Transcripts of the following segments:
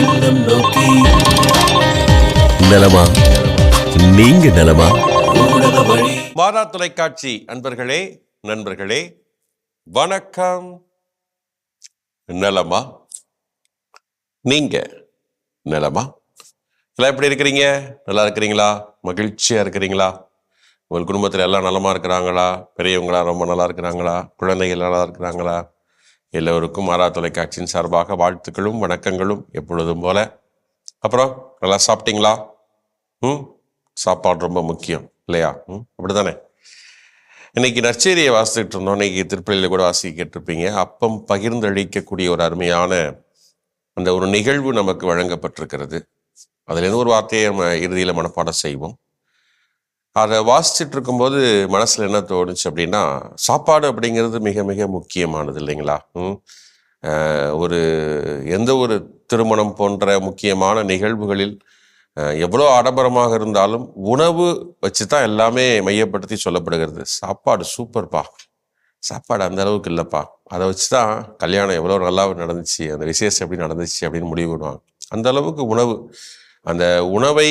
இல்லம் நோக்கி. நலமா? நீங்க நலமா? மாறா தொலைக்காட்சி அன்பர்களே நண்பர்களே வணக்கம். நலமா? நீங்க நலமா? எல்லாம் எப்படி இருக்கிறீங்க? நல்லா இருக்கிறீங்களா? மகிழ்ச்சியா இருக்கிறீங்களா? உங்கள் குடும்பத்தில் எல்லாம் நலமா இருக்கிறாங்களா? பெரியவங்களா ரொம்ப நல்லா இருக்கிறாங்களா? குழந்தைகள் நல்லா இருக்கிறாங்களா? எல்லோருக்கும் மாறா தொலைக்காட்சியின் சார்பாக வாழ்த்துக்களும் வணக்கங்களும் எப்பொழுதும் போல. அப்புறம் நல்லா சாப்பிட்டீங்களா? ம் சாப்பாடு ரொம்ப முக்கியம் இல்லையா? ம் அப்படிதானே இன்னைக்கு நற்செய்தியை வாசிச்சுட்டு இருந்தோம். இன்னைக்கு திருப்பள்ளியில் கூட வாசிக்கிட்டு இருப்பீங்க அப்பம் பகிர்ந்தளிக்கக்கூடிய ஒரு அருமையான அந்த ஒரு நிகழ்வு நமக்கு வழங்கப்பட்டிருக்கிறது. அதுலேருந்து ஒரு வார்த்தையை நம்ம இறுதியில் மனப்பாடம் செய்வோம். அதை வாசிச்சுட்டு இருக்கும்போது மனசில் என்ன தோணுச்சு அப்படின்னா சாப்பாடு அப்படிங்கிறது மிக மிக முக்கியமானது இல்லைங்களா? ஒரு எந்த ஒரு திருமணம் போன்ற முக்கியமான நிகழ்வுகளில் எவ்வளோ ஆடம்பரமாக இருந்தாலும் உணவு வச்சு தான் எல்லாமே மையப்படுத்தி சொல்லப்படுகிறது. சாப்பாடு சூப்பர்ப்பா. சாப்பாடு அந்த அளவுக்கு இல்லைப்பா. அதை வச்சு தான் கல்யாணம் எவ்வளோ நல்லா நடந்துச்சு அந்த விசேஷம் எப்படி நடந்துச்சு அப்படின்னு முடிவு பண்ணுவாங்க. அந்த அளவுக்கு உணவு அந்த உணவை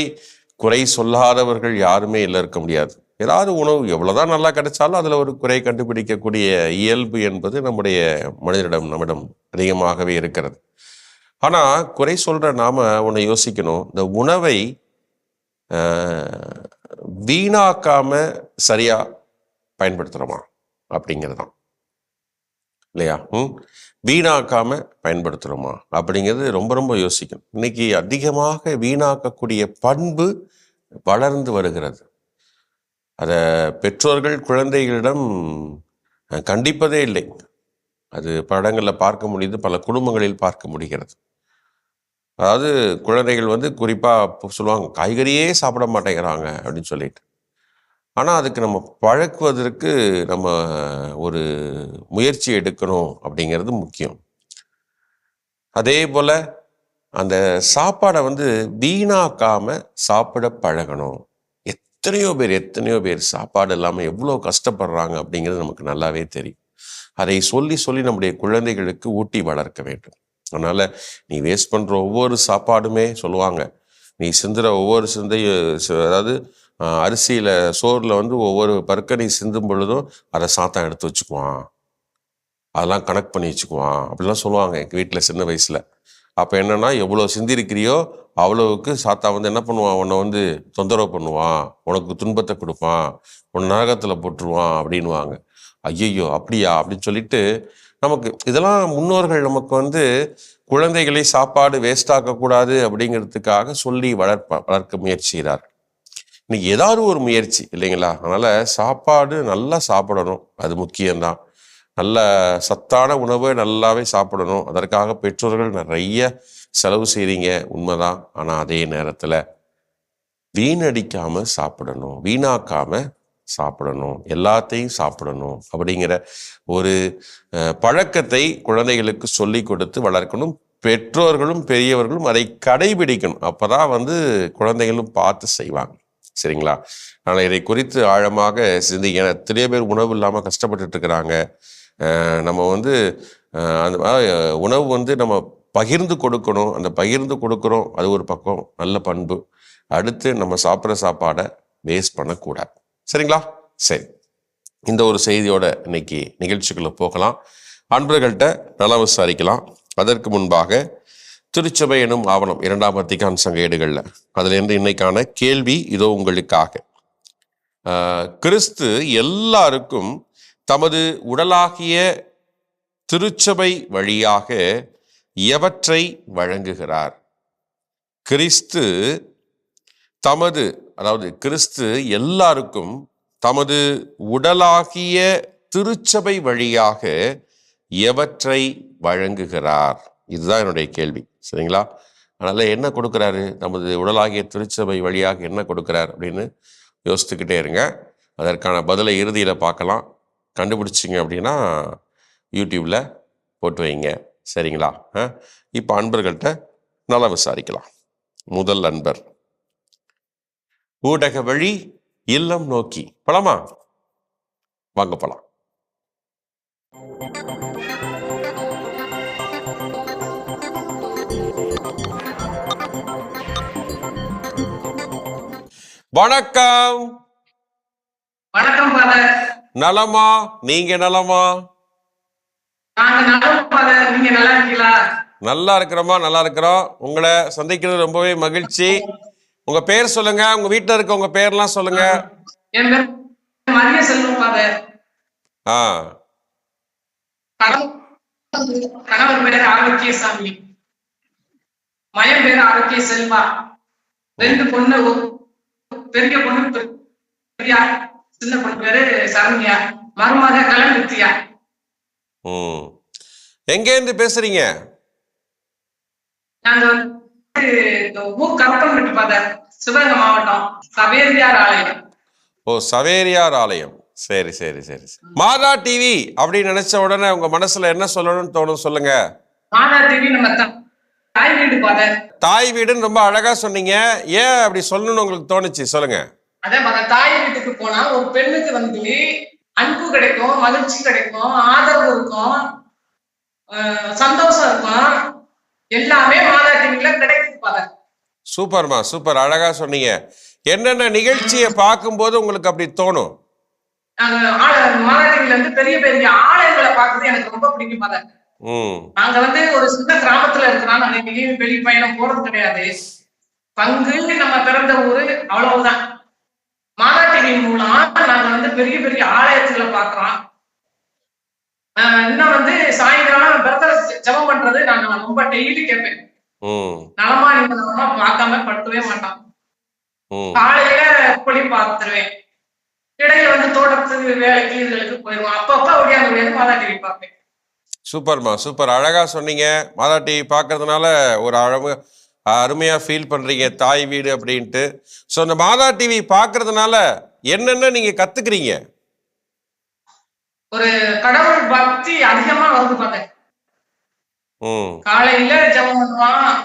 குறை சொல்லாதவர்கள் யாருமே இல்லை இருக்க முடியாது. ஏதாவது உணவு எவ்வளோதான் நல்லா கிடைச்சாலும் அதில் ஒரு குறை கண்டுபிடிக்கக்கூடிய இயல்பு என்பது நம்முடைய மனிதரிடம் நம்மிடம் அதிகமாகவே இருக்கிறது. ஆனால் குறை சொல்கிற நாம் ஒன்று யோசிக்கணும். இந்த உணவை வீணாக்காமல் வீணாக்காம பயன்படுத்துகிறோமா அப்படிங்கிறது தான் இல்லையா? ம்? வீணாக்காமல் பயன்படுத்துகிறோமா அப்படிங்கிறது ரொம்ப ரொம்ப யோசிக்கணும். இன்னைக்கு அதிகமாக வீணாக்கக்கூடிய பண்பு வளர்ந்து வருகிறது. அதை பெற்றோர்கள் குழந்தைகளிடம் கண்டிப்பதே இல்லை. அது படங்களில் பார்க்க முடியுது பல குடும்பங்களில் பார்க்க முடிகிறது. அதாவது குழந்தைகள் வந்து குறிப்பாக சொல்லுவாங்க காய்கறியே சாப்பிட மாட்டேங்கிறாங்க அப்படின்னு சொல்லிட்டு. ஆனால் அதுக்கு நம்ம பழக்குவதற்கு நம்ம ஒரு முயற்சி எடுக்கணும் அப்படிங்கிறது முக்கியம். அதே போல் அந்த சாப்பாடை வந்து வீணாக்காம சாப்பிட பழகணும். எத்தனையோ பேர் எத்தனையோ பேர் சாப்பாடு இல்லாமல் எவ்வளோ கஷ்டப்படுறாங்க அப்படிங்கிறது நமக்கு நல்லாவே தெரியும். அதை சொல்லி சொல்லி நம்முடைய குழந்தைகளுக்கு ஊட்டி வளர்க்க வேண்டும். அதனால் நீ வேஸ்ட் பண்ணுற ஒவ்வொரு சாப்பாடுமே சொல்லுவாங்க. நீ சிந்துற ஒவ்வொரு சிந்தையும் அதாவது அரிசியில் சோறில் வந்து ஒவ்வொரு பருக்க சிந்தும் பொழுதும் அதை சாத்தான் எடுத்து வச்சுக்குவான். அதெல்லாம் கணக்கு பண்ணி வச்சுக்குவான். அப்படிலாம் சொல்லுவாங்க எங்கள் வீட்டில் சின்ன வயசில். அப்போ என்னன்னா எவ்வளோ சிந்திருக்கிறியோ அவ்வளவுக்கு சாத்தா வந்து என்ன பண்ணுவான்? உன்னை வந்து தொந்தரவு பண்ணுவான். உனக்கு துன்பத்தை கொடுப்பான். உன் நரகத்தில் போட்டுருவான். அப்படின்வாங்க ஐயையோ அப்படியா? அப்படின்னு சொல்லிட்டு நமக்கு இதெல்லாம் முன்னோர்கள் நமக்கு வந்து குழந்தைகளை சாப்பாடு வேஸ்ட் ஆக்கக்கூடாது அப்படிங்கிறதுக்காக சொல்லி வளர்ப்ப வளர்க்க முயற்சிகிறார் இன்னைக்கு ஏதாவது ஒரு முயற்சி இல்லைங்களா? அதனால் சாப்பாடு நல்லா சாப்பிடணும். அது முக்கியம்தான். நல்ல சத்தான உணவை நல்லாவே சாப்பிடணும். அதற்காக பெற்றோர்கள் நிறைய செலவு செய்கிறீங்க உண்மைதான். ஆனால் அதே நேரத்தில் வீணடிக்காமல் சாப்பிடணும். வீணாக்காமல் சாப்பிடணும். எல்லாத்தையும் சாப்பிடணும். அப்படிங்கிற ஒரு பழக்கத்தை குழந்தைகளுக்கு சொல்லி கொடுத்து வளர்க்கணும். பெற்றோர்களும் பெரியவர்களும் அதை கடைபிடிக்கணும். அப்பதான் வந்து குழந்தைகளும் பார்த்து செய்வாங்க. சரிங்களா? ஆனால் இதை குறித்து ஆழமாக சிந்திக்க ஏன்னா நிறைய பேர் உணவு இல்லாமல் கஷ்டப்பட்டுட்டு இருக்கிறாங்க. நம்ம வந்து அந்த உணவு வந்து நம்ம பகிர்ந்து கொடுக்கணும். அந்த பகிர்ந்து கொடுக்குறோம் அது ஒரு பக்கம் நல்ல பண்பு. அடுத்து நம்ம சாப்பிட்ற சாப்பாடை வேஸ்ட் பண்ணக்கூடாது. சரிங்களா? சரி. இந்த ஒரு செய்தியோட இன்னைக்கு நிகழ்ச்சிக்குள்ள போகலாம். அன்பர்கள்ட்ட நல்லா விசாரிக்கலாம். அதற்கு முன்பாக திருச்சபை எனும் ஆவணம் இரண்டாம் வத்திகான் சங்க ஏடுகளில் அதுல இன்னைக்கான கேள்வி இதோ உங்களுக்காக. கிறிஸ்து எல்லாருக்கும் தமது உடலாகிய திருச்சபை வழியாக எவற்றை வழங்குகிறார்? கிறிஸ்து தமது அதாவது கிறிஸ்து எல்லாருக்கும் தமது உடலாகிய திருச்சபை வழியாக எவற்றை வழங்குகிறார்? இதுதான் என்னுடைய கேள்வி. சரிங்களா? அதனால் என்ன கொடுக்குறாரு? நமது உடலாகிய திருச்சபை வழியாக என்ன கொடுக்குறார் அப்படின்னு யோசித்துக்கிட்டே இருங்க. அதற்கான பதிலை இறுதியில் பார்க்கலாம். கண்டுபிடிச்சிங்க அப்படின்னா யூடியூப்பில் போட்டு வைங்க. சரிங்களா? இப்போ அன்பர்கள்ட்ட நல்லா விசாரிக்கலாம். முதல் அன்பர். ஊடக வழி இல்லம் நோக்கி. பழமா வாங்க போலாம். வணக்கம். வணக்கம் நலமா? நீங்க நலமா? நல்லா இருக்கிறோமா நல்லா இருக்கிறோம். உங்களை சந்திக்கிறது ரொம்பவே மகிழ்ச்சி. உங்க பேர் சொல்லுங்க. உங்க வீட்டுல இருக்க உங்க பேர்லாம் சொல்லுங்க. ஆ. கணவர் பேர் ஆரோக்கியசாமி பேர் ஆரோக்கிய செல்வா ரெண்டு பொண்ணு பெரிய பொண்ணு பெரியா சின்ன பொண்ணு பேரு சரண்யா. மருமக கலன் நித்யா ம் எங்க இருந்து பேசுறீங்க? நாங்க வந்து ஊர் கருப்பம்பட்டி ஃபாதர் சிவகங்கை மாவட்டம் சவேரியார் ஆலயம். ஓ சவேரியார் ஆலயம். சரி சரி சரி. மாதா டிவி அப்படின்னு நினைச்ச உடனே உங்க மனசுல என்ன சொல்லணும்னு தோணும் சொல்லுங்க. மாதா டிவி நம்ம தாய் வீடு ஃபாதர் தாய் வீடுன்னு ரொம்ப அழகா சொன்னீங்க. ஏன் அப்படி சொல்லணும்னு உங்களுக்கு தோணுச்சு? சொல்லுங்க. அதே மாதிரி தாய் வீட்டுக்கு போனா ஒரு பெண்ணுக்கு வந்து அன்பு கிடைக்கும் மகிழ்ச்சி கிடைக்கும் ஆதரவு இருக்கும் சந்தோஷம் இருக்கும். எல்லாமே மாதா டிவில கிடைக்குது பாத. சூப்பர்மா சூப்பர். அழகா சொன்னீங்க. என்னென்ன நிகழ்ச்சியை பார்க்கும்போது உங்களுக்கு அப்படி தோணும்? மாதா டிவில இருந்து பெரிய பெரிய ஆலயங்களை பார்க்கறது எனக்கு ரொம்ப பிடிக்கும் பாத. ம் நாங்க வந்து ஒரு சின்ன கிராமத்துல இருக்கிறோம் நாங்க எங்கேயும் வெளி பயணம் போறது கிடையாது. பங்கு நம்ம பிறந்த ஊரு அவ்வளவுதான். டிவி மூலம் நாங்க வந்து பெரிய பெரிய ஆலயத்துல பாக்குறோம். ஆஹ் இன்னும் வந்து சாயந்தரம் பிரதர் ஜெபம் பண்றது நான் ரொம்ப டெய்லி கேட்பேன் நலமா நீங்க நலமா பார்க்காம படுக்கவே மாட்டான் ம். காலையில புளி பார்த்துருவேன். இடையில வந்து தோட்டத்துக்கு வேலைக்கு இதுகளுக்கு போயிடுவோம் அப்பப்ப ஒடியாந்து ஒடியாந்து மாதா டிவி பார்ப்பேன். சூப்பர்மா சூப்பர். அழகா சொன்னீங்க. மாதா டிவி பார்க்கறதுனால ஒரு அழகு அருமையா ஃபீல் பண்றீங்க தாய் வீடு அப்படின்ட்டு. ஸோ இந்த மாதா டிவி பார்க்கறதுனால என்னென்ன நீங்க கத்துக்கிறீங்க? ஒரு கடவுள் பக்தி அதிகமா வருது பார்த்தேன் காலையில ஜெபம் பண்ணுவான்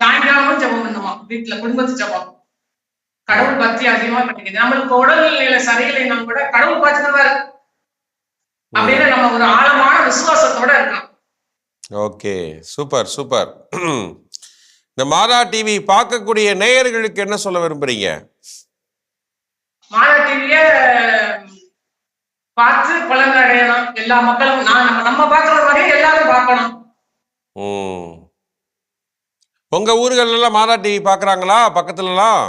சாயங்காலமும் ஜெபம் பண்ணுவான் வீட்டுல குடும்பத்து ஜெபம். கடவுள் பக்தி அதிகமா கிடைக்குது நம்மளுக்கு உடல்நிலை சரியில்லைன்னா கூட கடவுள் பார்த்துதான் அப்படின்னு நம்ம ஒரு ஆழமான விசுவாசத்தோட இருக்கணும். Okay super super. இந்த மாதா டிவி பார்க்கக்கூடிய நேயர்களுக்கு என்ன சொல்ல விரும்புறீங்க? மாதா டிவிய பார்த்து பலன் அடையணும் எல்லா மக்களும் நான் நம்ம நம்ம பார்க்கற மாதிரியே எல்லாரும் பார்க்கணும். ம். உங்க ஊர்கள்ல எல்லாம் மாதா டிவி பார்க்கறாங்களா? பக்கத்துலலாம்.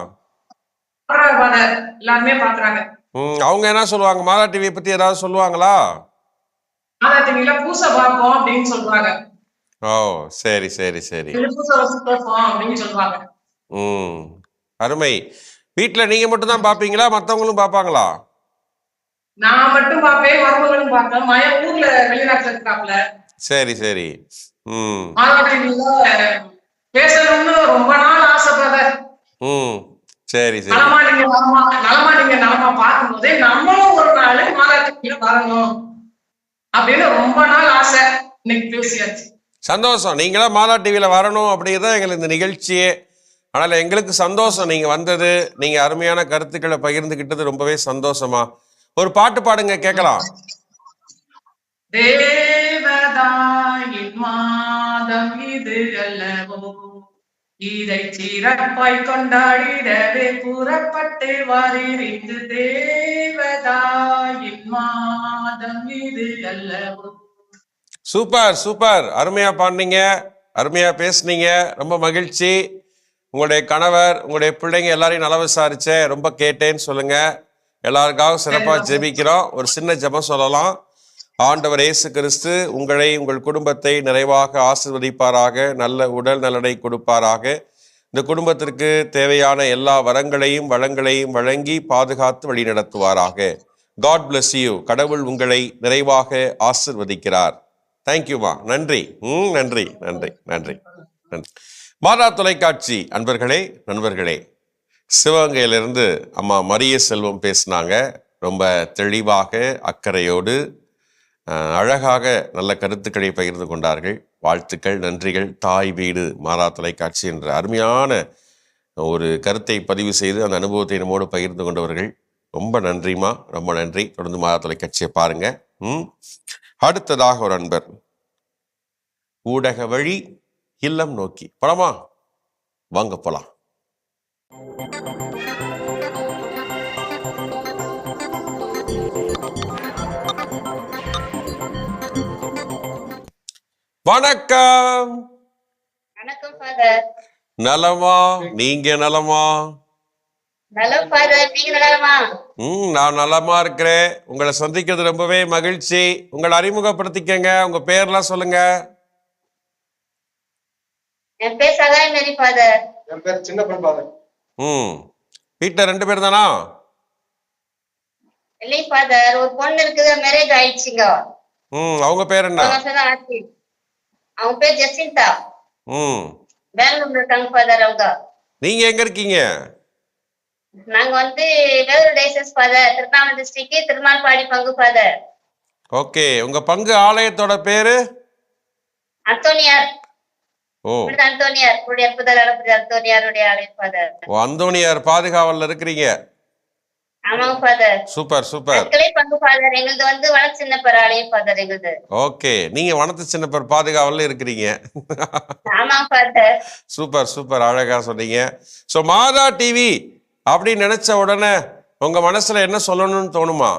எல்லாருமே பாக்குறாங்க ம் அவங்க என்ன சொல்லுவாங்க? மாதா டிவியை பத்தி ஏதாவது சொல்லுவாங்களா? மாதா டிவில பூசை பார்ப்போம் அப்படின்னு சொல்றாங்க. ஓ சரி சரி சரி. அப்படின்னு சொல்றாங்க. ம் அருமை. வீட்டில் நீங்க மட்டும் தான் பார்ப்பீங்களா? மற்றவங்களும் பார்ப்பாங்களா? நான் மட்டும் பார்ப்பேன் மருமகளும் பார்ப்பேன். மய ஊர்ல வெளிநாட்டுல இருக்காப்ல சரி சரி. ம். பேசணும்னு ரொம்ப நாள் ஆசைப்படுற ம் சரி சரி. நலமா நீங்க நலமா நலமா நீங்க நலமா பார்க்கும்போதே நம்மளும் ஒரு நாள் மாதா டிவில வரணும். அப்படின்னு ரொம்ப நாள் ஆசை. இன்னைக்கு பேசியாச்சு. சந்தோஷம். நீங்களா மாதா டிவியில் வரணும் அப்படிங்கிறத எங்களுக்கு இந்த நிகழ்ச்சியே. ஆனால் எங்களுக்கு சந்தோஷம். நீங்கள் வந்தது நீங்கள் அருமையான கருத்துக்களை பகிர்ந்துக்கிட்டது ரொம்பவே சந்தோஷமா. ஒரு பாட்டு பாடுங்க கேட்கலாம். தேவதாயின் மாதம் இது அல்லவோ? இதை சிறப்பாய் கொண்டாடிடவே புறப்பட்டு வருகிறது தேவதாயின் மாதம் இது அல்லவோ. Super super. அருமையா பாடினீங்க. அருமையா பேசுனீங்க. ரொம்ப மகிழ்ச்சி. உங்களுடைய கணவர் உங்களுடைய பிள்ளைங்க எல்லாரையும் நல விசாரிச்சேன் ரொம்ப கேட்டேன்னு சொல்லுங்க. எல்லாருக்காகவும் சிறப்பாக ஜெபிக்கிறோம். ஒரு சின்ன ஜெபம் சொல்லலாம். ஆண்டவர் இயேசு கிறிஸ்து உங்களை உங்கள் குடும்பத்தை நிறைவாக ஆசிர்வதிப்பாராக நல்ல உடல் நலனை கொடுப்பாராக. இந்த குடும்பத்திற்கு தேவையான எல்லா வரங்களையும் வளங்களையும் வழங்கி பாதுகாத்து வழிநடத்துவாராக. காட் பிளஸ் யூ கடவுள் உங்களை நிறைவாக ஆசிர்வதிக்கிறார். தேங்க்யூமா நன்றி. ம் நன்றி நன்றி நன்றி நன்றி. மாதா தொலைக்காட்சி. அன்பர்களே நண்பர்களே சிவகங்கையிலிருந்து அம்மா மரிய செல்வம் பேசினாங்க. ரொம்ப தெளிவாக அக்கறையோடு அழகாக நல்ல கருத்துக்களை பகிர்ந்து கொண்டார்கள். வாழ்த்துக்கள் நன்றிகள். தாய் வீடு மாறா தொலைக்காட்சி என்ற அருமையான ஒரு கருத்தை பதிவு செய்து அந்த அனுபவத்தை நம்மோடு பகிர்ந்து கொண்டவர்கள். ரொம்ப நன்றிமா ரொம்ப நன்றி. தொடர்ந்து மாறா தொலைக்காட்சியை பாருங்க. ம். அடுத்ததாக ஒரு அன்பர். ஊடக வழி இல்லம் நோக்கி. படமா வாங்க போலாம். வணக்கம். நலமா? நீங்க நலமா? நலம் ஃபாதர் நீங்க நலமா? ம் நான் நலமா இருக்கிறேன். உங்களை சந்திக்கிறது ரொம்பவே மகிழ்ச்சி. உங்களை அறிமுகப்படுத்திக்கங்க. உங்க பேர்லாம் சொல்லுங்க. என் பேர் சகாய மேரி ஃபாதர் என் பேர் சின்ன பாதர் ம் வீட்டில் ரெண்டு பேர் தானா? இல்லை ஃபாதர் ஒரு பொண்ணு இருக்குது. மேரேஜ் ஆயிடுச்சுங்க. ம் அவங்க பேர் என்ன ஒரு வருஷம் தான் ஆச்சு அவங்க பேர் ஜெசிந்தா. ம். பெங்களூர்ல இருக்காங்க ஃபாதர் அவங்க. நீங்க எங்க இருக்கீங்க? நாங்க வந்து Vellore diocese father Tiruvannamalai district Thirumalpadi பங்கு ஃபாதர் ஓகே உங்க பங்கு ஆலயத்தோட பேரு? அந்தோனியார் ஓ. அந்தோனியார் அந்தோணியார் பாதுகாவல்ல இருக்கிறீங்க. Super super. ஓகே. நீங்க வனத்து சின்னப்பர் பாதுகாவல்ல இருக்கிறீங்க. Super super. அழகா சொன்னீங்க. ஸோ மாதா டிவி அப்படின்னு நினைச்ச உடனே உங்க மனசுல என்ன சொல்லணும்னு தோணுமா?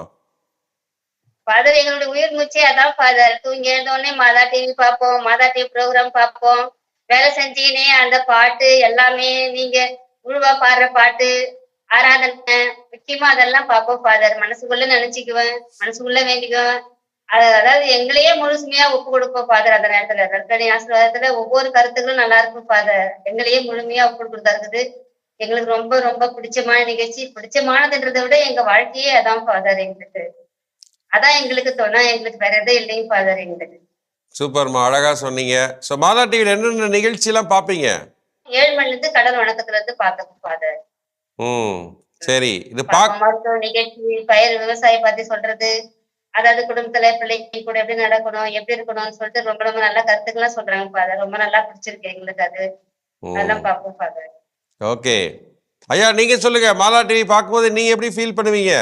ஃபாதர் எங்களுடைய உயிர் மூச்சே அதான் ஃபாதர் தூங்கி எழுந்த உடனே மாதா டிவி பார்ப்போம் மாதா டிவி ப்ரோக்ராம் பார்ப்போம். வேலை செஞ்சீனே அந்த பாட்டு எல்லாமே நீங்க உழுவா பாடுற பாட்டு ஆராதனை முக்கியமா அதெல்லாம் பார்ப்போம் ஃபாதர் மனசுக்குள்ள நினைச்சுக்குவேன் மனசுக்குள்ள வேண்டிக்குவேன். அது- அதாவது எங்களையே முழுசுமையா ஒப்பு கொடுப்போம் ஃபாதர் அந்த நேரத்துல. கற்கணி ஆசீர்வாதத்துல ஒவ்வொரு கருத்துக்களும் நல்லா இருக்கும் ஃபாதர் எங்களையே முழுமையா ஒப்பு கொடுத்தா இருக்குது எங்களுக்கு ரொம்ப ரொம்ப பிடிச்சமான நிகழ்ச்சி. பிடிச்சமானதுன்றதை விட எங்க வாழ்க்கையே அதான் ஃபாதர் எங்களுக்கு. அதான் எங்களுக்கு துணை எங்களுக்கு வேற எதுவும் இல்லைங்க ஃபாதர் எங்களுக்கு. சூப்பர்மா அழகா சொன்னீங்க. ஸோ மாதா டிவியில் என்னென்ன நிகழ்ச்சியெல்லாம் பார்ப்பீங்க? ஏழு மணில இருந்து கடல் வணக்கத்துல இருந்து பார்த்தோம் ஃபாதர் ம். சரி இது மருத்துவ நிகழ்ச்சி பயிர் விவசாயம் பத்தி சொல்றது அதாவது குடும்பத்துல பிள்ளைங்க கூட எப்படி நடக்கணும் எப்படி இருக்கணும்னு சொல்லிட்டு ரொம்ப ரொம்ப நல்ல கருத்துக்கெல்லாம் சொல்றாங்க ஃபாதர் ரொம்ப நல்லா பிடிச்சிருக்கு எங்களுக்கு அது. அதெல்லாம் பார்ப்போம் ஃபாதர் ஓகே. ஐயா நீங்க சொல்லுங்க மாதா டிவி பார்க்கும்போது நீங்க எப்படி ஃபீல் பண்ணுவீங்க?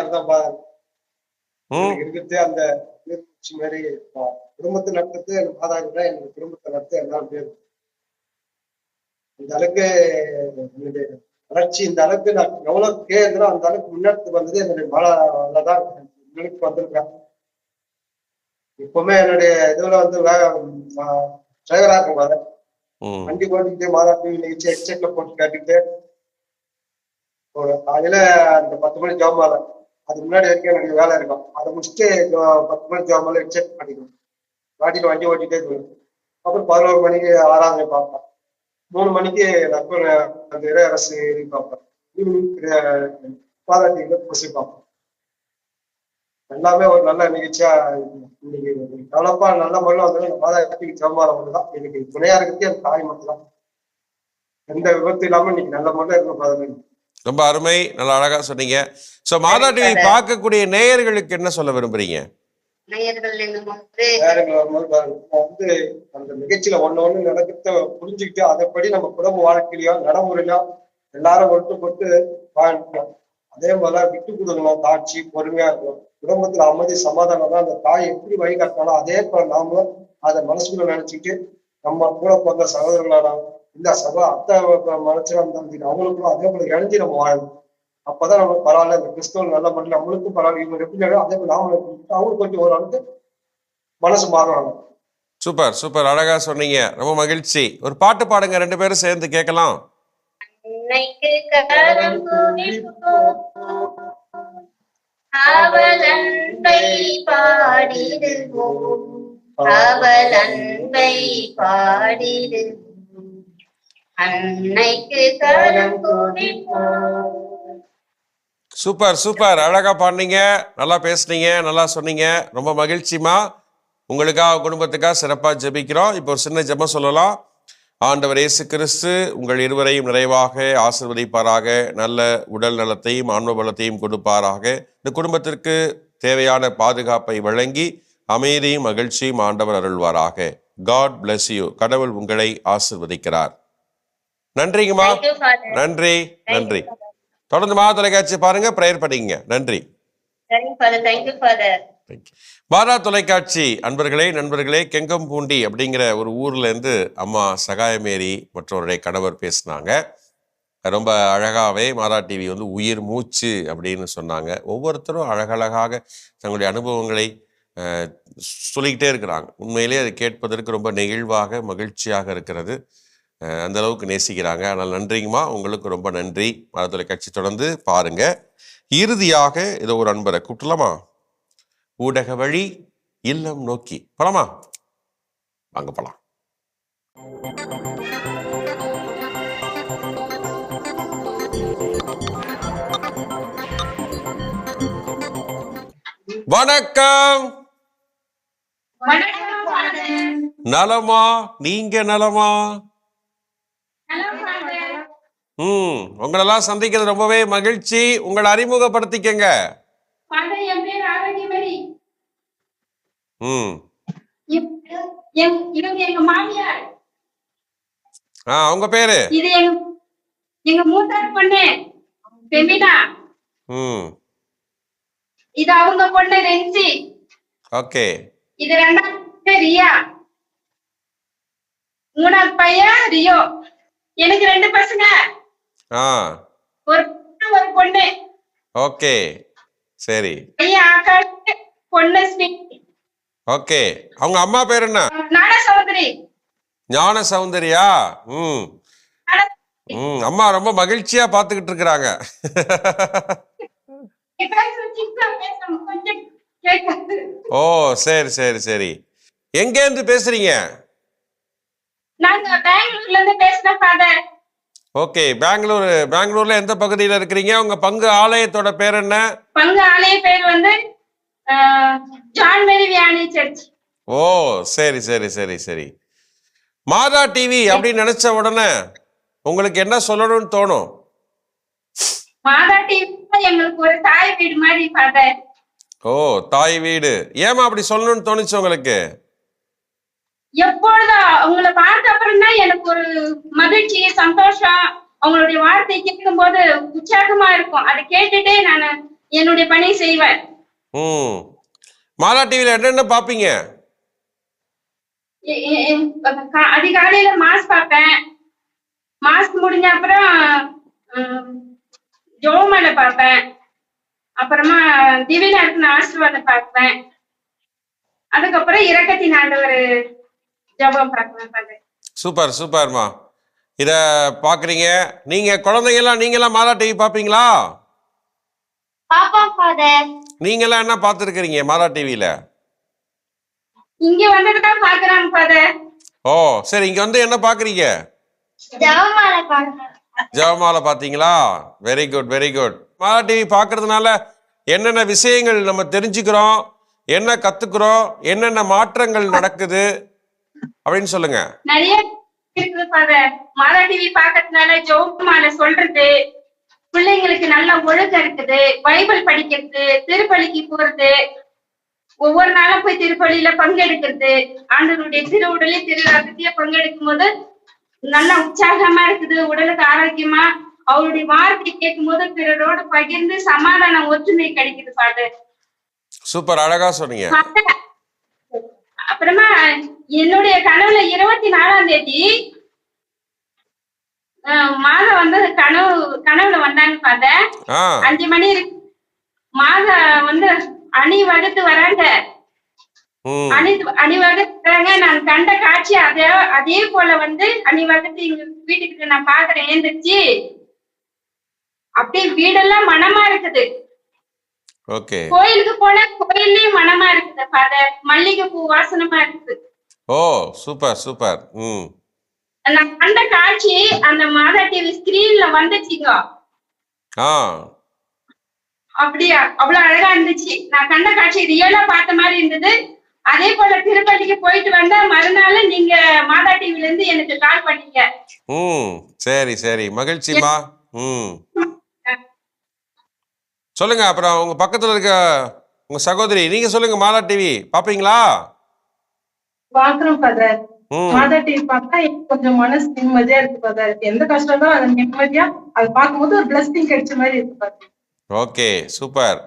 அந்த மாதிரி. குடும்பத்தை நடத்துறது எனக்கு மாதா இருந்தா எனக்கு குடும்பத்தை நடத்த எல்லாம் இந்த அளவுக்கு என்னுடைய வளர்ச்சி இந்த அளவுக்கு நான் எவ்வளவு கேட்கிறோ அந்த அளவுக்கு முன்னெடுத்து வந்தது என்னுடைய மழைதான் நிலைக்கு வந்திருக்கேன். இப்பவுமே என்னுடைய இதுல வந்து டிரைவரா இருக்கும் பாரு வண்டி ஓட்டிக்கிட்டு மாதா டிவி நிகழ்ச்சி ஹெட்செட்ல போட்டு கேட்டுக்கிட்டு ஒரு காலையில அந்த பத்து மணி ஜாப் மேல அதுக்கு முன்னாடி வரைக்கும் எனக்கு வேலை இருக்கும். அதை முடிச்சுட்டு பத்து மணி ஜாப் மேல ஹெட்செட் பண்ணிக்கணும். வாட்டிட்டு வண்டி ஓட்டிட்டே இருக்கணும் அப்புறம் பதினோரு மணிக்கு ஆராதனை பார்ப்பேன். மூணு மணிக்கு நட்பு அந்த இறை அரசு இது பார்ப்பேன் ஈவினிங் டிவியில கொசு பார்ப்பேன் எல்லாமே ஒரு நல்ல நிகழ்ச்சியா இன்னைக்கு டெவலப்பா நல்ல முறையில் வந்து ஜாமான் மட்டும் தான் எனக்கு துணையா இருக்கிறது என் தாய் மட்டும் தான் எந்த விபத்து இல்லாம இன்னைக்கு நல்ல முறையில் இருக்கும். பதினஞ்சு ரொம்ப அருமை. நல்லா அழகா சொன்னீங்க. ஸோ மாதா டிவி பார்க்கக்கூடிய நேயர்களுக்கு என்ன சொல்ல விரும்புறீங்க? நேயர்கள் வந்து அந்த நிகழ்ச்சியில ஒண்ணு ஒண்ணு நடக்கிறத புரிஞ்சுக்கிட்டு அதைப்படி நம்ம குடும்ப வாழ்க்கையிலயோ நடைமுறையிலோ எல்லாரும் ஒட்டு போட்டு வாழ்க்கணும் அதே போல விட்டு கொடுக்கணும் தாட்சி பொறுமையா இருக்கணும். குடும்பத்துல அமைதி சமாதானம் தான். அந்த தாய் எப்படி வழிகாட்டினாலும் அதே போல நாமளும் அதை மனசுக்குள்ள நினைச்சுக்கிட்டு நம்ம கூட பிறந்த சகோதரர்களான இல்ல சகோ அத்தை மனசுல இருந்தாலும் அவங்களுக்கும் அதே போல இணைஞ்சு நம்ம வாழணும். அப்பதான் நம்மளுக்கு பரவாயில்ல இந்த கிறிஸ்தவ நல்ல பண்ணல நம்மளுக்கும் பரவாயில்ல இவங்க எப்படி அதே போல நாமளும் அவங்களுக்கு கொஞ்சம் ஓரளவுக்கு மனசு மாறுவாங்க சூப்பர் சூப்பர். அழகா சொன்னீங்க. ரொம்ப மகிழ்ச்சி. ஒரு பாட்டு பாடுங்க ரெண்டு பேரும் சேர்ந்து கேட்கலாம். பாடிடுவோம். பாடிடுவோம். அன்னைக்கு கரம் சூப்பர் சூப்பர். அழகா பாடினீங்க. நல்லா பேசுனீங்க நல்லா சொன்னீங்க. ரொம்ப மகிழ்ச்சிமா உங்களுக்காக குடும்பத்துக்காக சிறப்பாக ஜெபிக்கிறோம். இப்போ ஒரு சின்ன ஜெபம் சொல்லலாம். ஆண்டவர் இயேசு கிறிஸ்து உங்கள் இருவரையும் நிறைவாக ஆசிர்வதிப்பாராக. நல்ல உடல் நலத்தையும் ஆன்ம பலத்தையும் கொடுப்பாராக. இந்த குடும்பத்திற்கு தேவையான பாதுகாப்பை வழங்கி அமைதியும் மகிழ்ச்சியும் ஆண்டவர் அருள்வாராக. காட் bless யூ கடவுள் உங்களை ஆசிர்வதிக்கிறார். நன்றிங்கம்மா. நன்றி நன்றி. தொடர்ந்து மா தொலைக்காட்சி பாருங்க ப்ரேயர் பண்ணிக்கங்க. நன்றி. தேங்க்யூ பாரா தொலைக்காட்சி. அன்பர்களே நண்பர்களே கெங்கம்பூண்டி அப்படிங்கிற ஒரு ஊர்லேருந்து அம்மா சகாயமேரி மற்றவருடைய கணவர் பேசினாங்க. ரொம்ப அழகாகவே மாதா டிவி வந்து உயிர் மூச்சு அப்படின்னு சொன்னாங்க. ஒவ்வொருத்தரும் அழகழகாக தங்களுடைய அனுபவங்களை சொல்லிக்கிட்டே இருக்கிறாங்க. உண்மையிலே அது கேட்பதற்கு ரொம்ப நெகிழ்வாக மகிழ்ச்சியாக இருக்கிறது. அந்த அளவுக்கு நேசிக்கிறாங்க. ஆனால் நன்றிங்கம்மா. உங்களுக்கு ரொம்ப நன்றி. மாதா தொலைக்காட்சி தொடர்ந்து பாருங்கள் இறுதியாக இதை ஒரு அன்பரை கூப்பிடலாமா? ஊடக வழி இல்லம் நோக்கி. போலாமா? வாங்க போலாம். வணக்கம். நலமா? நீங்க நலமா? ஹலோ ஃபாதர் ம் உங்களெல்லாம் சந்திக்கிறது ரொம்பவே மகிழ்ச்சி. உங்களை அறிமுகப்படுத்திக்கங்க ஃபாதர் என் பேர் ஆரோக்கியமணி உங்க பேரு? இது எங்க மூத்தார் பொண்ணு பெமினா இது அவங்க பொண்ணு ரென்சி. ஓகே. இது ரெண்டாவது ரியா. மூணாவது பையன் ரியோ. எனக்கு ரெண்டு பசங்க. ஒரு ஒரு பொண்ணு. ஓகே. சரி. பையன் ஆகாஷ் பொண்ணு ஸ்மித் ஓகே. அவங்க அம்மா பேர் என்ன? ஞான சௌந்தர்யா ம். ம் அம்மா ரொம்ப மகிழ்ச்சியா பார்த்துக்கிட்டு இருக்கிறாங்க. ஓ சரி சரி சரி. பேசுறீங்க? பெங்களூர்ல இருந்து ஃபாதர் ஓகே பெங்களூர் பெங்களூர்ல எந்த பகுதியில் இருக்கிறீங்க? உங்க பங்கு ஆலயத்தோட பேர் என்ன? பங்கு ஆலய பேர் வந்து ஜான் மேரி வியானி சர்ச் ஓ சரி சரி சரி சரி. மாதா டிவி அப்படின்னு நினைச்ச உடனே உங்களுக்கு என்ன சொல்லணும்னு தோணும்? மாதா டிவி எங்களுக்கு ஒரு தாய் வீடு மாதிரி ஃபாதர் ஓ தாய் வீடு. ஏமா அப்படி சொல்லணும்னு தோணுச்சு உங்களுக்கு? எப்பொழுதும் அவங்கள பார்த்த அப்புறம் தான் எனக்கு ஒரு மகிழ்ச்சி சந்தோஷம். அவங்களுடைய வார்த்தை கேட்கும் போது உற்சாகமா இருக்கும். அதை கேட்டுட்டே நான் என்னுடைய பணி செய்வேன். ம். மாதா டிவியில் என்னென்ன பார்ப்பீங்க எ- எ- எ- கா- அதிகாலையில மாஸ் பார்ப்பேன் மாஸ் முடிஞ்ச அப்புறம் ஜோமலை பார்ப்பேன் அப்புறமா திவ்யநாயகன் ஆசீர்வாதம் பார்ப்பேன் அதுக்கப்புறம் இரக்கத்தின் ஆண்டவர் ஜெபம் பார்ப்பேன் பாரு. சூப்பர் சூப்பர்மா. இத பாக்குறீங்க. நீங்க குழந்தைங்கலாம் நீங்களாம் மாதா டிவி பாப்பீங்களா? பாப்பா ஃபாதர் நீங்களாம் என்ன பார்த்துருக்கிறீங்க மாதா டிவியில இங்க வந்துட்டு தான் பாக்குறாங்க ஃபாதர். ஓ சரி இங்க வந்து என்ன பாக்குறீங்க ஜெபமாலை பார்க்கறேன் ஜெபமாலை பாத்தீங்களா very good very good Madha TV பார்க்கறதுனால என்னென்ன விஷயங்கள் நம்ம தெரிஞ்சுக்கிறோம் என்ன கத்துக்கிறோம் என்னென்ன மாற்றங்கள் நடக்குது அப்படின்னு சொல்லுங்க. நிறைய இருக்குது ஃபாதர். டிவி பாக்கிறதுனால ஜோமால சொல்றது பிள்ளைங்களுக்கு நல்ல ஒழுக்கம் இருக்குது பைபிள் படிக்கிறது திருப்பலிக்கு போறது. ஒவ்வொரு நாளும் போய் திருப்பலியில பங்கெடுக்கிறது. ஆண்டவருடைய திரு உடலே திரு ரகத்திய பங்கெடுக்கும் போது நல்ல உற்சாகமா இருக்குது உடலுக்கு ஆரோக்கியமா. அவருடைய வார்த்தை கேட்கும் போது பிறரோடு பகிர்ந்து சமாதானம் ஒற்றுமை கிடைக்குது ஃபாதர். சூப்பர் அழகா சொன்னீங்க. அப்புறமா என்னுடைய கனவுல இருபத்தி நாலாம் தேதி மாதா வந்து கனவு கனவுல வந்தாங்க ஆ. அஞ்சு மணி மாதா வந்து அணி வகுத்து வராங்க. அணி அணிவகுத்து வராங்க. நான் கண்ட காட்சி அதே அதே போல வந்து அணிவகுத்து எங்க வீட்டுக்கு நான் பாக்குறேன் ஏந்திரிச்சு அப்படியே வீடெல்லாம் மனமா இருக்குது. ஓகே. கோயிலுக்கு போனா கோயில்லயும் மனமா இருக்குது ஃபாதர். மல்லிகை பூ வாசனமா இருக்குது. Oh super super. ம். நான் கண்ட காட்சி அந்த மாதா டிவி ஸ்கிரீன்ல வந்துச்சுங்க. ஆ. அப்படியா? அவ்வளவு அழகா இருந்துச்சு. நான் கண்ட காட்சி ரியலா பார்த்த மாதிரி இருந்தது. அதே போல திருப்பதிக்கு போயிட்டு வந்தா மறுநாள் நீங்க மாதா டிவில இருந்து எனக்கு கால் பண்ணீங்க. ம். சரி சரி. மகிழ்ச்சிமா ம். சொல்லுங்க அப்புறம் உங்க பக்கத்துல இருக்க உங்க சகோதரி நீங்க சொல்லுங்க மாலா டிவி பாப்பீங்களா? பாக்குறோம் மாதா டிவி பார்த்தா கொஞ்சம் மனசு நிம்மதியா இருக்கு ஃபாதர் எந்த கஷ்டம் தான் அது நிம்மதியா அது பார்க்கும்போது ஒரு பிளஸ்டிங் கிடைச்ச மாதிரி இருக்கு ஃபாதர் ஓகே சூப்பர்.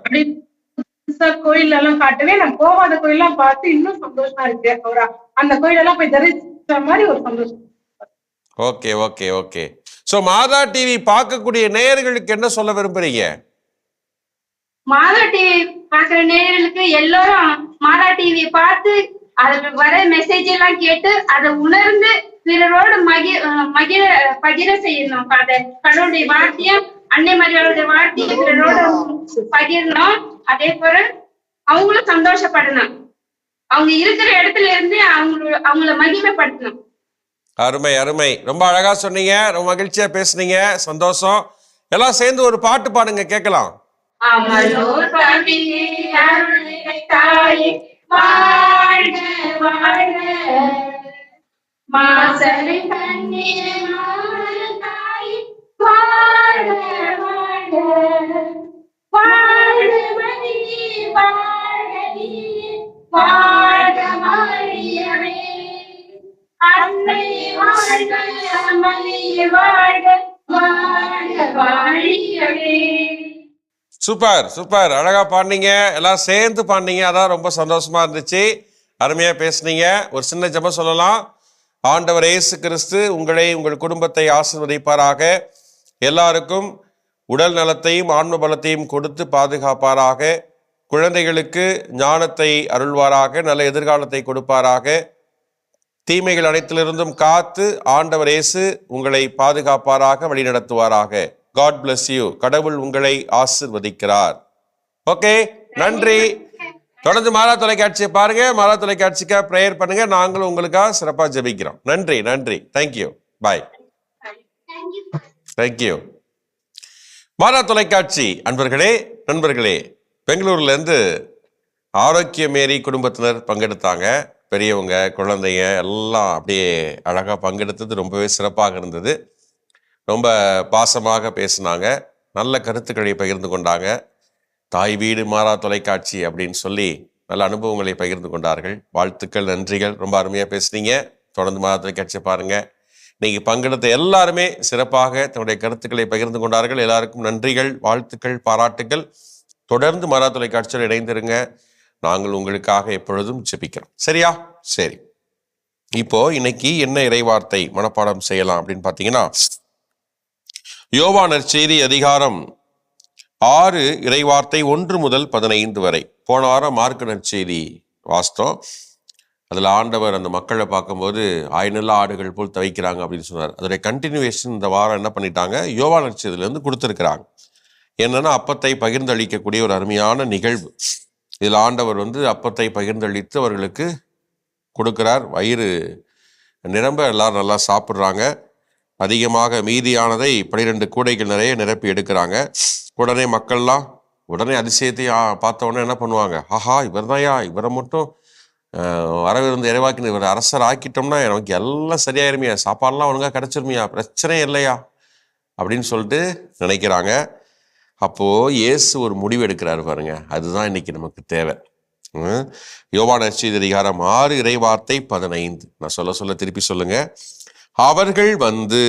கோயில் எல்லாம் காட்டவே நான் போகாத கோயிலெல்லாம் பார்த்து இன்னும் சந்தோஷமா இருக்கு ஒரு அந்த கோயிலெல்லாம் போய் தரிசிச்ச மாதிரி ஒரு சந்தோஷம். Okay okay okay. So Madha TV பார்க்கக்கூடிய நேயர்களுக்கு என்ன சொல்ல விரும்புறீங்க? மாதா டிவி பாக்குற நேயர்களுக்கு எல்லாரும் மாதா டிவி பார்த்து அதுல வர மெசேஜ் எல்லாம் கேட்டு அதை உணர்ந்து பிறரோடு மகி மகிழ பகிர செய்யணும். ஃபாதர் கடவுளுடைய வார்த்தையும் அன்னை மரியாளுடைய வார்த்தையும் பிறரோட பகிரணும். அதே போல அவங்களும் சந்தோஷப்படணும். அவங்க இருக்கிற இடத்துல இருந்து அவங்கள அவங்கள மகிமைப்படுத்தணும். அருமை அருமை. ரொம்ப அழகா சொன்னீங்க. ரொம்ப மகிழ்ச்சியா பேசுனீங்க. சந்தோஷம். எல்லாம் சேர்ந்து ஒரு பாட்டு பாடுங்க கேட்கலாம். அமலோர் தாயே. வாழ்க வாழ்க. மாசரை கண்ணீர் தாயே வாழ்க வாழ்க. வாழ்க மணியே வாழ்க நீயே வாழ்க மாரியமே அன்னை வாழ்க மணியே வாழ்க வாழ்க வாழியவே சூப்பர் சூப்பர். அழகா பாடினீங்க. எல்லாம் சேர்ந்து பாடினீங்க. அதான் ரொம்ப சந்தோஷமா இருந்துச்சு. அருமையா பேசுனீங்க. ஒரு சின்ன ஜபம் சொல்லலாம். ஆண்டவர் இயேசு கிறிஸ்து உங்களை உங்கள் குடும்பத்தை ஆசிர்வதிப்பாராக. எல்லாருக்கும் உடல் நலத்தையும் ஆன்ம பலத்தையும் கொடுத்து பாதுகாப்பாராக. குழந்தைகளுக்கு ஞானத்தை அருள்வாராக. நல்ல எதிர்காலத்தை கொடுப்பாராக. தீமைகள் அனைத்திலிருந்தும் காத்து ஆண்டவர் இயேசு உங்களை பாதுகாப்பாராக வழிநடத்துவாராக. காட் பிளஸ் யூ கடவுள் உங்களை ஆசிர்வதிக்கிறார். ஓகே நன்றி. தொடர்ந்து மாலா தொலைக்காட்சியை பாருங்க. மாலா தொலைக்காட்சிக்காக ப்ரேயர் பண்ணுங்க. நாங்களும் உங்களுக்காக சிறப்பாக ஜெபிக்கிறோம். நன்றி நன்றி. தேங்க்யூ பாய் தேங்க்யூ மாலா தொலைக்காட்சி அன்பர்களே நண்பர்களே பெங்களூர்லேருந்து ஆரோக்கியமேரி குடும்பத்தினர் பங்கெடுத்தாங்க. பெரியவங்க குழந்தைங்க எல்லாம் அப்படியே அழகாக பங்கெடுத்தது ரொம்பவே சிறப்பாக இருந்தது. ரொம்ப பாசமாக பேசினாங்க. நல்ல கருத்துக்களை பகிர்ந்து கொண்டாங்க. தாய் வீடு மாறா தொலைக்காட்சி அப்படின்னு சொல்லி நல்ல அனுபவங்களை பகிர்ந்து கொண்டார்கள். வாழ்த்துக்கள் நன்றிகள். ரொம்ப அருமையாக பேசுனீங்க. தொடர்ந்து மாறா தொலைக்காட்சியை பாருங்க. இன்னைக்கு பங்கெடுத்த எல்லாருமே சிறப்பாக தன்னுடைய கருத்துக்களை பகிர்ந்து கொண்டார்கள். எல்லாருக்கும் நன்றிகள் வாழ்த்துக்கள் பாராட்டுகள் தொடர்ந்து மாறா தொலைக்காட்சியில் இணைந்திருங்க. நாங்கள் உங்களுக்காக எப்பொழுதும் ஜெபிக்கிறோம். சரியா? சரி. இப்போ இன்னைக்கு என்ன இறைவார்த்தை மனப்பாடம் செய்யலாம் அப்படின்னு பார்த்தீங்கன்னா யோவா செய்தி அதிகாரம் ஆறு இறைவார்த்தை ஒன்று முதல் பதினைந்து வரை. போன வாரம் மார்க்கனர் செய்தி வாஸ்தம் அதில் ஆண்டவர் அந்த மக்களை பார்க்கும்போது ஆயினல்ல ஆடுகள் போல் தவிக்கிறாங்க அப்படின்னு சொன்னார். அதோடைய கண்டினியூவேஷன் இந்த வாரம் என்ன பண்ணிட்டாங்க? யோவா செய்தியிலேருந்து கொடுத்துருக்குறாங்க. என்னன்னா அப்பத்தை பகிர்ந்தளிக்கக்கூடிய ஒரு அருமையான நிகழ்வு. இதில் ஆண்டவர் வந்து அப்பத்தை பகிர்ந்தளித்து அவர்களுக்கு கொடுக்குறார். வயிறு நிரம்ப எல்லாரும் நல்லா சாப்பிட்றாங்க. அதிகமாக மீதியானதை பனிரெண்டு கூடைகள் நிறைய நிரப்பி எடுக்கிறாங்க. உடனே மக்கள்லாம் உடனே அதிசயத்தை ஆ, பார்த்த உடனே என்ன பண்ணுவாங்க? ஆஹா இவர் தான்யா இவரை மட்டும் வரவிருந்து வரவிருந்த இறைவாக்கின இவர் அரசர் ஆக்கிட்டோம்னா எனக்கு எல்லாம் சரியாயிருமையா சாப்பாடுலாம் ஒழுங்காக கிடச்சிருமையா? பிரச்சனை இல்லையா? அப்படின்னு சொல்லிட்டு நினைக்கிறாங்க. அப்போது இயேசு ஒரு முடிவு எடுக்கிறாரு பாருங்க. அதுதான் இன்னைக்கு நமக்கு தேவை. ம். யோவான் அதிகாரம் ஆறு இறைவார்த்தை பதினைந்து. நான் சொல்ல சொல்ல திருப்பி சொல்லுங்கள் அவர்கள் வந்து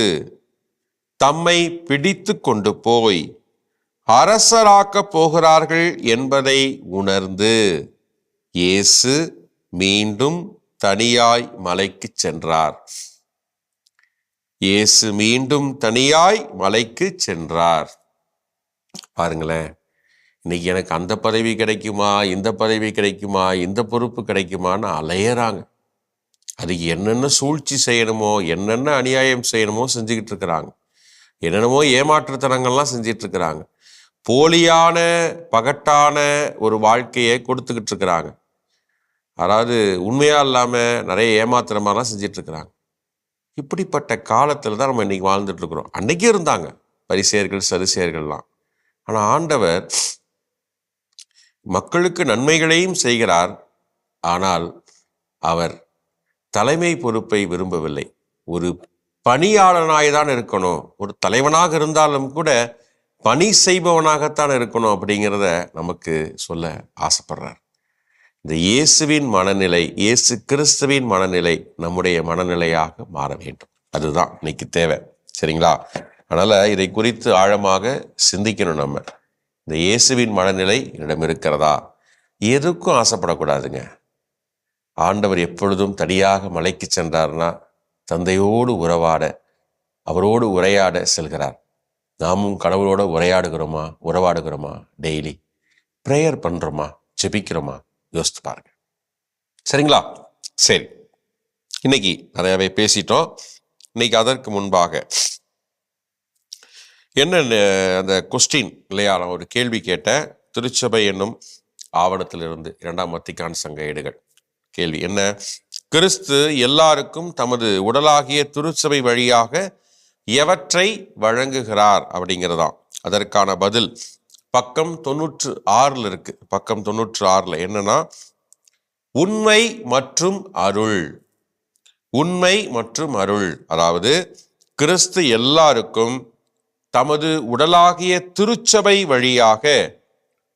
தம்மை பிடித்து கொண்டு போய் அரசராக்கப் போகிறார்கள் என்பதை உணர்ந்து இயேசு மீண்டும் தனியாய் மலைக்கு சென்றார். இயேசு மீண்டும் தனியாய் மலைக்கு சென்றார். பாருங்களேன் இன்னைக்கு எனக்கு அந்த பதவி கிடைக்குமா இந்த பதவி கிடைக்குமா இந்த பொறுப்பு கிடைக்குமான்னு அலையறாங்க. அது என்னென்ன சூழ்ச்சி செய்யணுமோ என்னென்ன அநியாயம் செய்யணுமோ செஞ்சுக்கிட்டு இருக்கிறாங்க. என்னென்னமோ ஏமாற்றுத்தனங்கள்லாம் செஞ்சிட்டு இருக்கிறாங்க. போலியான பகட்டான ஒரு வாழ்க்கையை கொடுத்துக்கிட்டு இருக்கிறாங்க. அதாவது உண்மையாக இல்லாமல் நிறைய ஏமாத்துற மாதிரிலாம் செஞ்சிட்டு இருக்கிறாங்க. இப்படிப்பட்ட காலத்தில் தான் நம்ம இன்றைக்கி வாழ்ந்துட்டுருக்குறோம் இருக்கிறோம். இருந்தாங்க பரிசெயர்கள் சரிசேயர்கள்லாம் ஆனால் ஆண்டவர் மக்களுக்கு நன்மைகளையும் செய்கிறார். ஆனால் அவர் தலைமை பொறுப்பை விரும்பவில்லை. ஒரு பணியாளனாய் தான் இருக்கணும். ஒரு தலைவனாக இருந்தாலும் கூட பணி செய்பவனாகத்தான் இருக்கணும் அப்படிங்கிறத நமக்கு சொல்ல ஆசைப்படுறார். இந்த இயேசுவின் மனநிலை இயேசு கிறிஸ்துவின் மனநிலை நம்முடைய மனநிலையாக மாற வேண்டும். அதுதான் இன்னைக்கு தேவை. சரிங்களா? அதனால் இதை குறித்து ஆழமாக சிந்திக்கணும் நம்ம. இந்த இயேசுவின் மனநிலை என்னிடம் இருக்கிறதா? எதுக்கும் ஆசைப்படக்கூடாதுங்க. ஆண்டவர் எப்பொழுதும் தனியாக மலைக்கு சென்றார்னா தந்தையோடு உறவாட அவரோடு உரையாட செல்கிறார். நாமும் கடவுளோட உரையாடுகிறோமா உறவாடுகிறோமா டெய்லி ப்ரேயர் பண்றோமா ஜெபிக்கிறோமா? யோசித்து பாருங்க சரிங்களா? சரி. இன்னைக்கு நிறையவே பேசிட்டோம். இன்னைக்கு அதற்கு முன்பாக என்ன அந்த கொஸ்டின் இல்லையா? நான் ஒரு கேள்வி கேட்டேன். திருச்சபை என்னும் ஆவணத்திலிருந்து இரண்டாம் வத்திக்கான் சங்க ஏடுகள். கேள்வி. என்ன? கிறிஸ்து எல்லாருக்கும் தமது உடலாகிய திருச்சபை வழியாக எவற்றை வழங்குகிறார் அப்படிங்கிறதான். அதற்கான பதில் பக்கம் தொண்ணூற்று ஆறில் இருக்கு. பக்கம் தொண்ணூற்று ஆறில் என்னன்னா உண்மை மற்றும் அருள். உண்மை மற்றும் அருள். அதாவது கிறிஸ்து எல்லாருக்கும் தமது உடலாகிய திருச்சபை வழியாக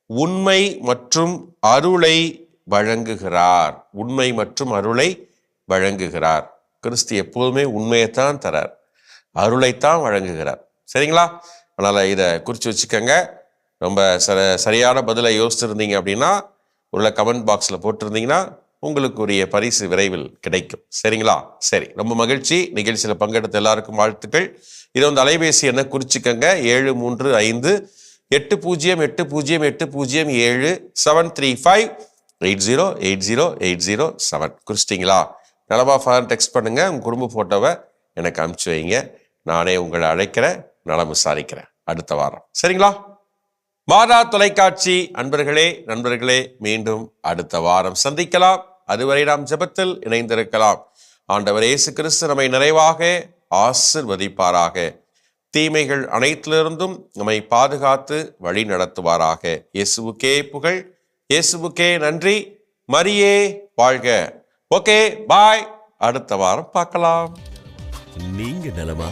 உண்மை மற்றும் அருளை வழங்குகிறார். உண்மை மற்றும் அருளை வழங்குகிறார். கிறிஸ்து எப்போதுமே உண்மையைத்தான் தரார். அருளைத்தான் வழங்குகிறார். சரிங்களா? அதனால் இதை குறித்து வச்சுக்கோங்க. ரொம்ப சர சரியான பதிலை யோசிச்சிருந்தீங்க அப்படின்னா உள்ள கமெண்ட் பாக்ஸில் போட்டிருந்தீங்கன்னா உங்களுக்குரிய பரிசு விரைவில் கிடைக்கும். சரிங்களா? சரி ரொம்ப மகிழ்ச்சி. நிகழ்ச்சியில் பங்கெடுத்த எல்லாருக்கும் வாழ்த்துக்கள். இதை வந்து அலைபேசி என்ன குறிச்சிக்கங்க. ஏழு மூன்று ஐந்து எட்டு பூஜ்ஜியம் எட்டு பூஜ்ஜியம் எட்டு பூஜ்ஜியம் ஏழு seven three five eight zero eight zero eight zero seven. குறிச்சிட்டிங்களா நலமா ஃபார் டெக்ஸ்ட் பண்ணுங்க. உங்க குடும்ப போட்டோவை எனக்கு அனுப்பிச்சு வைங்க. நானே உங்களை அழைக்கிறேன். நலம் விசாரிக்கிறேன். அடுத்த வாரம். சரிங்களா? மாதா தொலைக்காட்சி. அன்பர்களே நண்பர்களே மீண்டும் அடுத்த வாரம் சந்திக்கலாம். அதுவரை நாம் ஜெபத்தில் இணைந்திருக்கலாம். ஆண்டவர் இயேசு கிறிஸ்து நம்மை நிறைவாக ஆசிர்வதிப்பாராக. தீமைகள் அனைத்திலிருந்தும் நம்மை பாதுகாத்து வழி நடத்துவாராக இயேசுவுக்கே புகழ். இயேசுவுக்கே நன்றி. மரியே வாழ்க. Okay bye. அடுத்த வாரம் பார்க்கலாம். நீங்க நலமா?